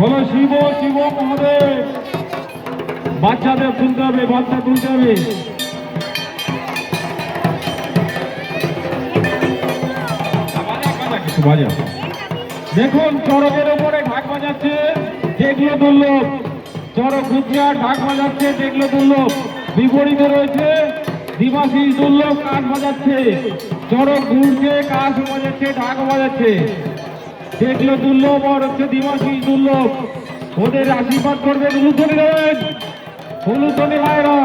বলো শিব শিব মহাদেব। বাচ্চাদের তুলতে হবে, বাচ্চা তুলতে হবে। দেখুন চরকের উপরে ঢাক বাজাচ্ছে দেখল দুর্লভ চরক গুজরা ঢাক বাজাচ্ছে দেখল দুর্লভ বিপরীতে রয়েছে দিবাশিস দুর্লভ কাঠ বাজাচ্ছে। চরক ঘুরছে কাঠ বাজাচ্ছে, ঢাক বাজাচ্ছে। দেখল দুর্লভ আর হচ্ছে দিবাশিস দুর্লভ। ওদের আশীর্বাদ করবেন উলুধনি দেবেন। উলুধনি মায়েরা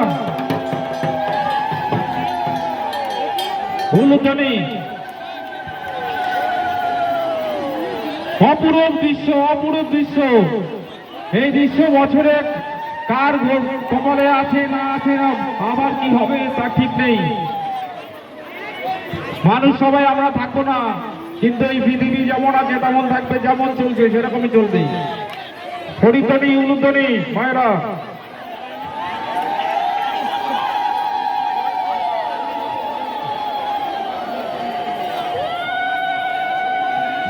উলুধনি অপূরব দৃশ্য অপূরব দৃশ্য। এই দৃশ্য বছরে কার কপালে আছে না আছে না, আবার কি হবে তা ঠিক নেই। মানুষ সবাই আমরা থাকব না, কিন্তু এই পৃথিবী যেমন আছে, তেমন থাকবে, যেমন চলছে, সেরকমই চলবে। হরিতনি উলুতনি মায়েরা।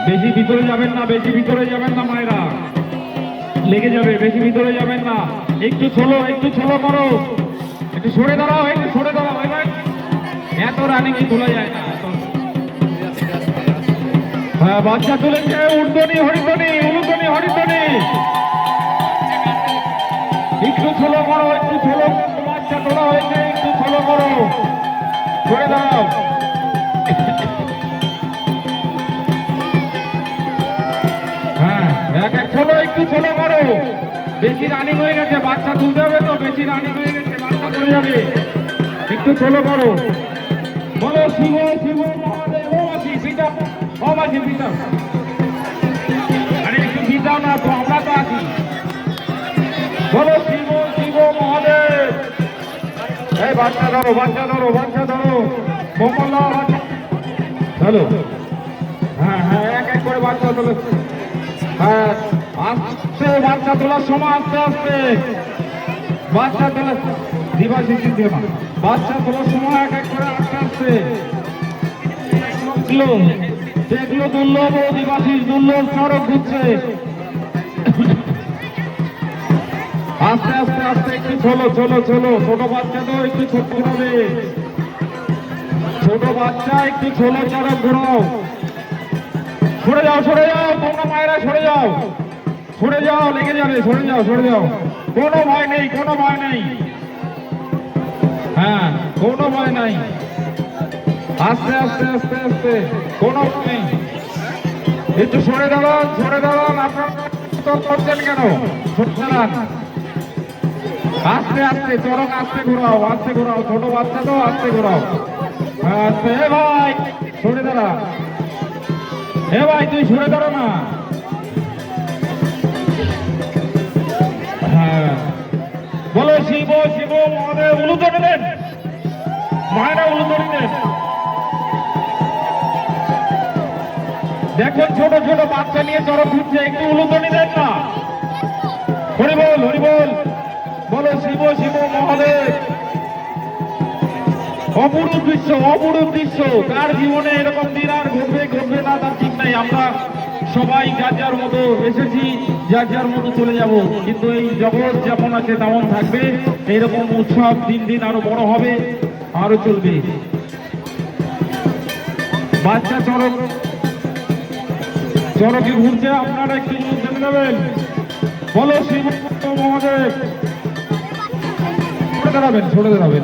বেশি ভিতরে যাবেন না, বেশি ভিতরে যাবেন না, মায়েরা। লেগে যাবে, বেশি ভিতরে যাবেন না। একটু ছোলো একটু ছোলো করো। একটু সরে দাঁড়াও, একটু সরে দাঁড়াও এবার এত রানিং তোলা যায় না হ্যাঁ বাচ্চা তুলেছে উর্দনি হরিতনি উলুতনি হরিতনি একটু ছোলো করো, একটু ছোলো বাচ্চা তোলা হয়েছে, একটু ছোলো করো। সরে দাও হ্যাঁ এক এক ছোলো একটু ছোলো করো। বেশি রানিং হয়ে গেছে, বাচ্চা তুলতে হবে তো, বেশি রানিং হয়ে গেছে, বাচ্চা চলে যাবে। একটু ছোলো করো। বলো, শিব শিব মাসি, পিতা, ও মাসি, পিতা। আরে, একটু পিতাও না, তো আমরা তো আছি। বলো, শিব শিব, মহাদেব। এই, বাচ্চা ধরো বাচ্চা ধরো বাচ্চা ধরো। কমলা হ্যালো হ্যাঁ হ্যাঁ এক এক করে বাচ্চা তোলে। আস্তে বাচ্চা তোলার সময় আস্তে আস্তে বাচ্চা তোলা দিবা শিশু বাচ্চা তোলার সময় এক এক করে আস্তে আস্তে দেখল দুর্লভ দিবাশিস, দুর্লভ সড়ক ঘুরছে আস্তে আস্তে আস্তে একটু চলো চলো চলো। ছোট তো একটু ছোট হবে। ছোট বাচ্চা একটু চলো চড়ক ঘোরাও। সরে যাও সরে যাও কোনো মায়েরা সরে যাও। সরে যাও লেগে যাবে সরে যাও সরে যাও। কোনো ভয় নেই কোনো ভয় নেই। হ্যাঁ কোনো ভয় নাই। আস্তে আস্তে আস্তে আস্তে। কোনো ভয় নেই। একটু সরে দাঁড়ান সরে দাঁড়ান আপনারা করছেন কেন? সরে আস্তে আস্তে চরক আস্তে ঘোরাও আস্তে ঘোরাও ছোট বাচ্চা তো আস্তে ঘোরাও। হ্যাঁ, আস্তে ভাই সরে দাঁড়া এ ভাই, তুই সরে দাঁড়া না। হ্যাঁ। বলো, শিব শিব, মহাদেব উলুতনি দেন মায়েরা উলুতনি দেন দেখুন ছোট ছোট বাচ্চা নিয়ে চরক ঘুরছে একটু উলুতনি দেন না। হরি বল হরি বল। বলো, শিব শিব, মহাদেব অপরূপ দৃশ্য অপরূপ দৃশ্য। কার জীবনে এরকম দিন আর ঘটবে ঘটবে না তার ঠিক নাই। আমরা সবাই যার যার মতো এসেছি, যার যার মতো চলে যাব। কিন্তু এই জগৎ যেমন আছে তেমন থাকবে। এইরকম উৎসব দিন দিন আরও বড় হবে, আরও চলবে। বাচ্চা চরক চরকে ঘুরছে আপনারা একটু জেনে নেবেন। বলো শিব মহাদেব। সরে দাঁড়াবেন সরে দাঁড়াবেন।